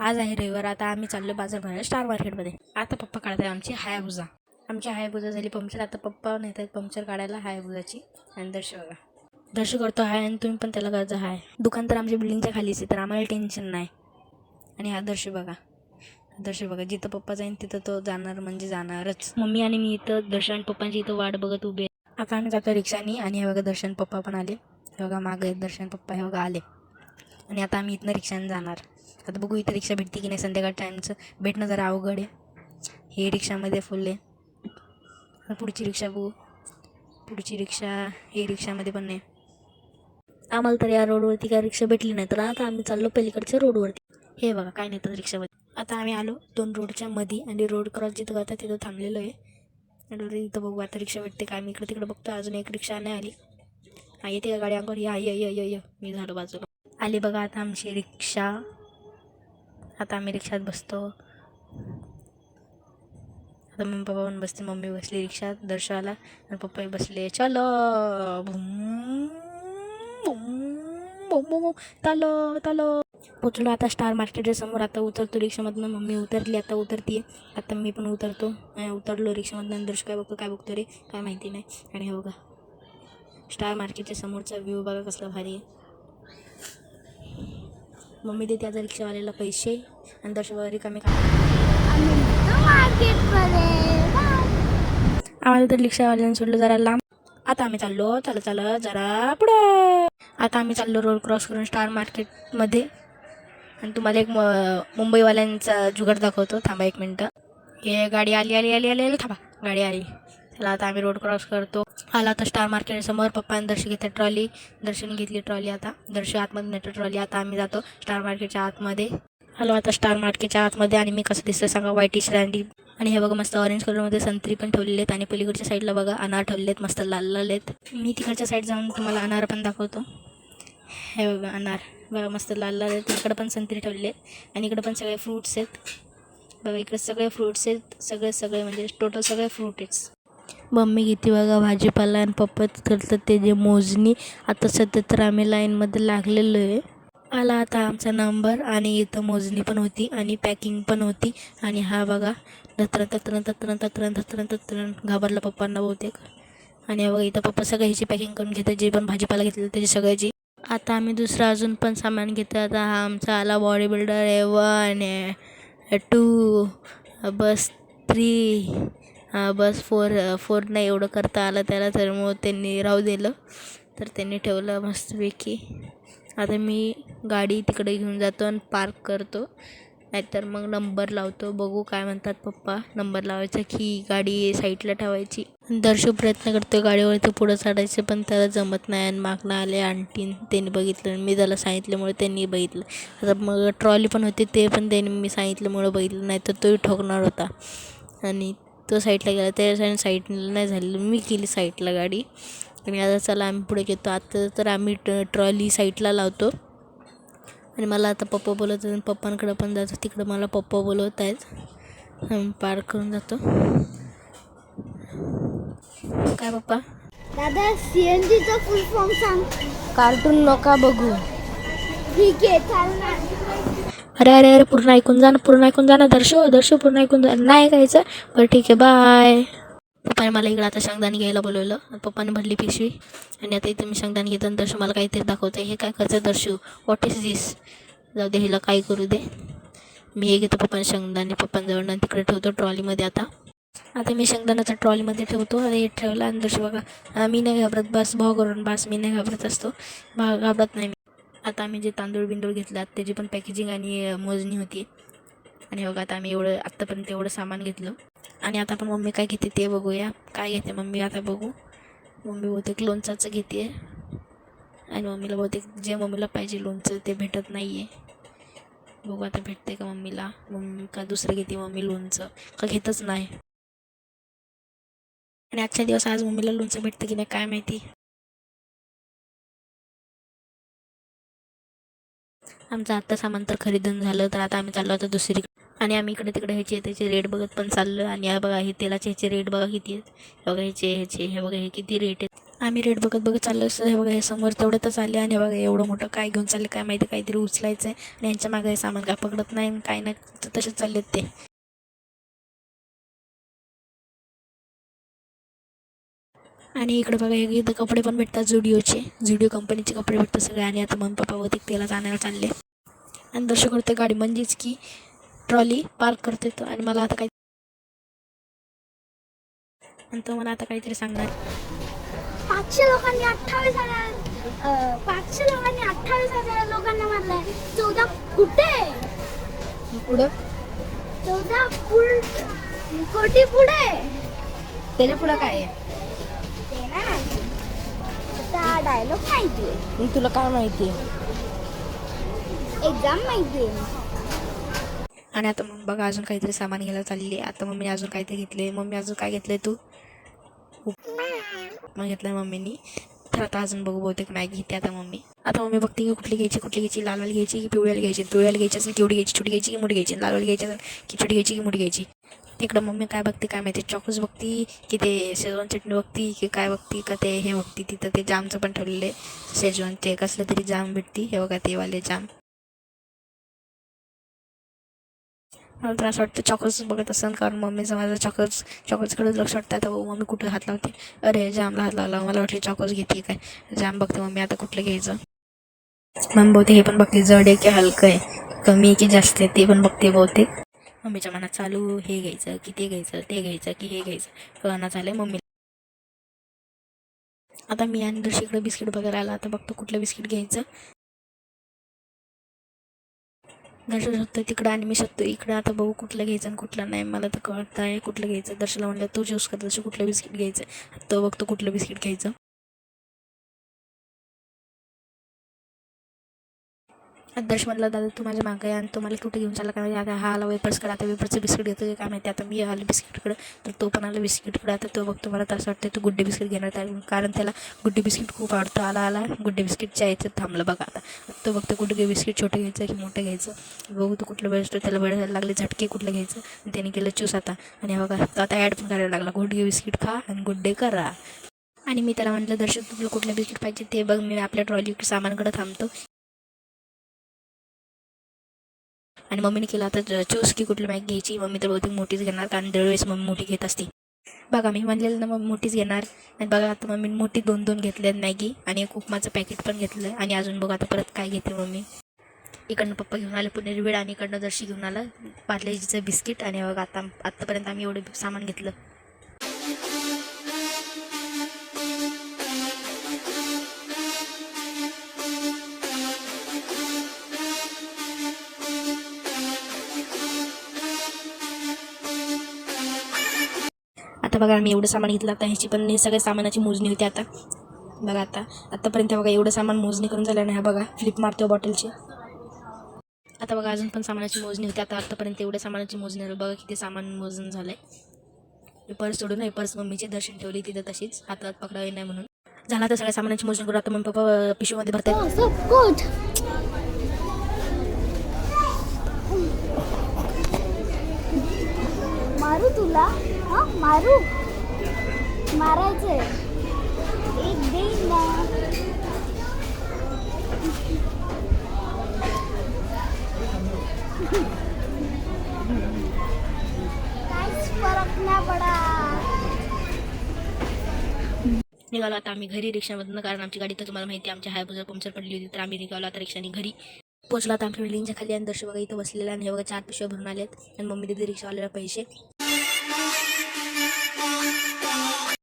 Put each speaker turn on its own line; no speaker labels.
आज आहे रविवार आता आम्ही चाललो बाजार भरायला स्टार मार्केटमध्ये आता पप्पा काढत आहे आमची हायाबुजा आमची हायाबुजा झाली पंक्चर आता पप्पा नेत आहेत पंक्चर काढायला हायाबुजाची आणि दर्श बघा. दर्श करतो हाय आणि तुम्ही पण त्याला करायचं हाय. दुकान तर आमच्या बिल्डिंगच्या खालीच आहे तर आम्हाला टेन्शन नाही. आणि हा दर्श बघा. दर्श बघा जिथं पप्पा जाईन तिथं तो जाणार म्हणजे जाणारच. मम्मी आणि मी इथं दर्शन पप्पांची इथं वाट बघत उभे. आता आम्ही जातो रिक्षानी आणि हे बघा दर्शन पप्पा पण आले. हे बघा मागं दर्शन पप्पा हे बघा आले. आणि आता आम्ही इथनं रिक्षाने जाणार. आता बघू इथं रिक्षा भेटते की नाही. संध्याकाळ टाईमचं भेटणं जरा अवघड आहे. हे रिक्षामध्ये फुल आहे. पुढची रिक्षा बघू. पुढची रिक्षा हे रिक्षामध्ये पण नाही. आम्हाला तर या रोडवरती काय रिक्षा भेटली नाही. तर आता आम्ही चाललो पलीकडच्या रोडवरती हे बघा काय नाही तर रिक्षामध्ये. आता आम्ही आलो दोन रोडच्या मध्ये आणि रोड क्रॉस जिथं करता तिथं थांबलेलो आहे. इथं बघू आता रिक्षा भेटते काय मी इकडे तिकडे बघतो अजून एक रिक्षा नाही आली. हा येते का गाडी अंगावर या. मी झालो बाजूला. आली बघा आता आमची रिक्षा. आता आम्ही रिक्षात बसतो. आता मम्मी पप्पा पण बसते मम्मी बसली रिक्षात दर्शवाला आणि पप्पाही बसले चलो. भुम, तालो भुम, पोचलो आता स्टार मार्केटच्या समोर. आता उतरतो रिक्षामधनं. मम्मी उतरली आता उतरते आता मी पण उतरतो. उतरलो रिक्षामधनं. दर्श काय बघतो काय बघतो रे? काय माहिती नाही. आणि हे बघा स्टार मार्केटच्या समोरचा व्ह्यू बघा कसला भारी आहे. मम्मी देते आता रिक्षावाल्याला पैसे आणि दर्श रिकामी रिकामे आम्हाला तर रिक्षावाल्यानं सोडलं जरा लांब. आता आम्ही चाललो चला चालत जरा पुढं. आता आम्ही चाललो रोड क्रॉस करून स्टार मार्केटमध्ये आणि तुम्हाला एक म- मुंबईवाल्यांचा जुगाड दाखवतो. थांबा एक मिनटं. हे गाडी आली आली आली आली आली थांबा. गाडी आली. चला आता आम्ही रोड क्रॉस करतो. आला आता स्टार मार्केटसमोर पप्पाने दर्शन घेतले ट्रॉली दर्शन घेतली ट्रॉली आता. दर्शन आतमध्ये नेतो ट्रॉली आता आम्ही जातो स्टार मार्केटच्या आतमध्ये. आलो आता स्टार मार्केटच्या आतमध्ये आणि मी कसं दिसतं सांगा. व्हाईटिश रँडी आणि हे बघा मस्त ऑरेंज कलरमध्ये संत्री पण ठेवलेले आहेत आणि पलीकडच्या साईडला बघा अनार ठेवले आहेत मस्त लाल लाल आहेत. मी तिकडच्या साईड जाऊन तुम्हाला अनार पण दाखवतो. हे बघा अनार. बघा मस्त लाल लाल आहेत. इकडं पण संत्री ठेवलेले आहेत आणि इकडं पण सगळे फ्रूट्स आहेत. बघा इकडे सगळे फ्रूट्स आहेत. सगळे सगळे म्हणजे टोटल सगळे फ्रूट आहेत. मम्मी घेते बघा भाजीपाला आणि पप्पा करतात ते जे मोजणी. आता सध्या तर आम्ही लाईनमध्ये लागलेलो आहे. आला आता आमचा नंबर आणि इथं मोजणी पण होती आणि पॅकिंग पण होती. आणि हा बघा धत्र तत्र तत्र तत्र तत्र तत्र घाबरला पप्पांना बहुतेक. आणि बघा इथं पप्पा सगळं ह्याची पॅकिंग करून घेतात जे पण भाजीपाला घेतलं त्याची सगळ्याची आता आम्ही दुसरं अजून पण सामान घेतो आता हा आमचा आला body builder A one A two bus three बस फोर फोर नाही एवढं करता आलं त्याला तर मग त्यांनी राहू दिलं. तर त्यांनी ठेवलं मस्तपैकी. आता मी गाडी तिकडे घेऊन जातो आणि पार्क करतो. नाहीतर मग नंबर लावतो. बघू काय म्हणतात पप्पा. नंबर लावायचा की गाडी साईडला ठेवायची. दर्शू प्रयत्न करतो गाडीवर गाडीवरती पुढं चढायचं पण त्याला जमत नाही आणि मागणं आले आणखीन त्यांनी बघितलं. मी त्याला सांगितल्यामुळे त्यांनी बघितलं. आता मग ट्रॉली पण होती ते पण त्यांनी मी सांगितल्यामुळे बघितलं. नाही तर तोही ठोकणार होता. आणि तो साईडला गेला त्या साईडला नाही झालेलं. मी केली साईडला गाडी. आणि आता चला आम्ही पुढे घेतो. आता तर आम्ही ट ट्रॉली साईडला लावतो. आणि मला आता पप्पा बोलत आहेत पप्पांकडं पण जातो तिकडं मला पप्पा बोलवत आहेत आम्ही पार्क करून जातो. काय पप्पा?
दादा सीएनजीचा फुल फॉर्म सांग.
कार्टून नका बघू.
ठीक आहे चाल ना
अरे अरे अरे पूर्ण ऐकून जा ना पूर्ण ऐकून जा ना दर्शो दर्शो पूर्ण ऐकून जा. नाही ऐकायचं. बरं ठीक आहे बाय पप्पाने मला इकडं आता शेंगदाणे घ्यायला बोलवलं. पप्पाने भरली पिशवी. आणि आता इथं मी शेंगदाणे घेतो आणि मला काहीतरी दाखवतं हे काय करतं दर्शू व्हॉट इज दिस जाऊ दे हिला काय करू दे. मी हे घेतो पप्पाने शेंगदाणे. पप्पांजवळ आणि तिकडे ठेवतो ट्रॉलीमध्ये आता. आता मी शेंगदाण्याचा ट्रॉलीमध्ये ठेवतो आणि हे ठेवलं. आणि दर्शू बघा मी नाही घाबरत. बस भाव करून बस. मी नाही घाबरत असतो. भा घाबरत नाही आता आम्ही जे तांदूळ बिंदूळ घेतलात त्याची पण पॅकेजिंग आणि मोजणी होती. आणि बघा आता आम्ही एवढं आत्तापर्यंत एवढं सामान घेतलं. आणि आता आपण मम्मी काय घेते ते बघूया. काय घेते मम्मी आता बघू. मम्मी बहुतेक लोणचाचं घेते. आणि मम्मीला बहुतेक जे मम्मीला पाहिजे लोणचं ते भेटत नाही आहे बघू आता भेटते का मम्मीला. मम्मी का दुसरं घेते मम्मी लोणचं? का घेतच नाही. आणि आजच्या दिवस आज मम्मीला लोणचं भेटतं की नाही काय माहिती? आमचं आत्ता सामान तर खरेदून झालं तर आता आम्ही चाललो आता दुसरीकडे. आणि आम्ही इकडे तिकडे ह्याचे त्याचे रेट बघत पण चाललो. आणि या बघा हे तेलाचे ह्याचे रेट बघा किती आहेत. बघा ह्याचे ह्याचे हे बघा हे किती रेट आहेत. आम्ही रेट बघत बघत चाललो. असतो हे बघा हे समोर तेवढ्यातच आले आणि बघा एवढं मोठं काय घेऊन चाललं काय माहिती काहीतरी उचलायचं आहे आणि यांच्या मागे हे सामान काय पकडत नाही आणि काय नाही तसेच चाललेत ते. आणि इकडे बघा इथं कपडे पण भेटतात जुडिओचे जुडिओ कंपनीचे कपडे भेटतात सगळे. आणि आता मम्मी पप्पा होते त्याला आणायला चालले. आणि दर्शक करते गाडी. म्हणजेच की ट्रॉली पार्क करते तो. आणि मला आता काही आणि तो मला आता काहीतरी सांगणार.
पाचशे लोकांनी अठ्ठावीस हजार पाचशे लोकांनी अठ्ठावीस हजार लोकांना मारलाय. चौदा कुठे
पुढं?
चौदा फुल कोटी पुढे.
त्याच्या पुढं काय आहे.
डायलॉग माहितीये
मग तुला काय माहिती? आहे
एक्झाम माहितीये
आणि आता मग बघा अजून काहीतरी सामान घ्यायला चालली आहे. आता मम्मी अजून काहीतरी घेतले मम्मी अजून काय घेतलंय तू? मग घेतलंय मम्मीनी. तर आता अजून बघू बहुतेक मॅगी घेते आता मम्मी. आता मम्मी बघते की कुठली घ्यायची कुठली घ्यायची. लालवाली घ्यायची की पिवळ्याला घ्यायची? पिवळ्याला घ्यायची असेल केवढी घ्यायची? छोटी घ्यायची की मोठी घ्यायची लालवाली घ्यायची असेल की छोटी घ्यायची की मोठी घ्यायची? तिकडं मम्मी काय बघते काय माहिती चॉकोस बघती की ते शेजवान चटणी बघती की काय बघती का ते हे बघती तिथं ते जामचं पण ठेवलेलं आहे. शेजवानचे कसलं तरी जाम भेटती हे बघा ते वाले जाम. मला तर असं वाटतं चॉकोस बघत असेल कारण मम्मीचं माझं चॉकोस चॉकोसकडे लक्ष वाटतं. आता भाऊ मम्मी कुठं हात लावते अरे जामला हात लावला. मला वाटलं चॉकोस घेते काय? जाम बघते मम्मी आता कुठलं घ्यायचं? मम्मी बहुतेक हे पण बघते जड आहे की हलकं आहे? कमी आहे की जास्त आहे ते पण बघते बहुतेक. मम्मीच्या मनात चालू हे घ्यायचं की ते घ्यायचं ते घ्यायचं की हे घ्यायचं. कळना चाललंय मम्मी आता मी आणि दुसरीकडे बिस्किट बघायला आला. आता बघतो कुठलं बिस्किट घ्यायचं. दर्शन शकतो तिकडं आणि मी शकतो इकडं. आता बघू कुठलं घ्यायचं आणि कुठलं नाही. मला तर कळत आहे कुठलं घ्यायचं. दर्शनला म्हणलं तू चूज करत कुठलं बिस्किट घ्यायचं? तो बघतो कुठलं बिस्किट घ्यायचं. आता म्हटलं दादा तू माझ्या मागे आहे आणि तो मला कुठे घेऊन चालला काय माहिती आता हा आला वेपर्सकडे आता वेपर्सचं बिस्किट घेतो काय माहिती आता मी आलो बिस्किटकडे. तर तो पण आला बिस्किटकडे. आता तो बघतो मला तर असं वाटतं तो गुड्डे बिस्किट घेणार आहे. कारण त्याला गुड्डे बिस्किट खूप आवडतं. आला आला गुड्डे बिस्किटच्या यायचं थांबलं बघा आता. तो बघतो गुड्डे बिस्किट छोटं घ्यायचं की मोठं घ्यायचं. बघू तो कुठलं बेस्ट त्याला वेळ लागले झटके कुठलं घ्यायचं. आणि त्याने केलं चूस आता. आणि बघा तो आता ॲड पण करायला लागला. गुडगे बिस्किट खा आणि गुड्डे करा. आणि मी त्याला म्हटलं दर्शक तुला कुठलं बिस्किट पाहिजे ते बघ. मी आपल्या ट्रॉली सामानकडे थांबतो. आणि मम्मीने केलं आता चूस की कुठली मॅगी घ्यायची. मम्मी तर बहुतेक मोठीच घेणार. कारण दरवेळेस मम्मी मोठी घेत असते. बघा मी म्हणलेलं ना मग मोठीच घेणार. आणि बघा आता मम्मी मोठी दोन दोन घेतले आहेत मॅगी आणि एक उपमाचं पॅकेट पण घेतलं. आहे आणि अजून बघा आता परत काय घेते मम्मी. इकडनं पप्पा घेऊन आले पुणे रिवेड आणि इकडनं जर्शी घेऊन आलं पार्लेजीचं बिस्किट. आणि बघा आता आत्तापर्यंत आम्ही एवढं सामान घेतलं. आता बघा आम्ही एवढं सामान घेतलं आता ह्याची पण सगळ्या सामानाची मोजणी होती आता. बघा आता आत्तापर्यंत बघा एवढं सामान मोजणी करून झालं नाही बघा फ्लिप मारतो बॉटलची आता बघा अजून पण सामानाची मोजणी होती आता आत्तापर्यंत एवढ्या सामानाची मोजणी झाली. बघा किती सामान मोजून झालं आहे पर्स सोडून हे पर्स मम्मीचे दर्शन ठेवली तिथं तशीच हातात पकडावी नाही म्हणून. झाला तर सगळ्या सामानाची मोजणी करून आता मग पप्पा पिशवीमध्ये भरतात
oh, मारू तुला? हा मारू? मारायचंय. एक देईन ना. काहीच फरक नाही पडा.
निघालो आता आम्ही घरी रिक्षामधनं कारण आमची गाडी तर तुम्हाला माहिती आहे आमच्या हायबुजर पंक्चर पडली होती तर आम्ही निघालो आता रिक्षाने घरी. पोचलो आता आमच्या बिल्डिंगच्या खाली आणि दर्शक बघा इथं बसलेला आणि हे बघा चार पिशव्या भरून आलेत. आणि मम्मी दिली रिक्षावाल्याला पैसे.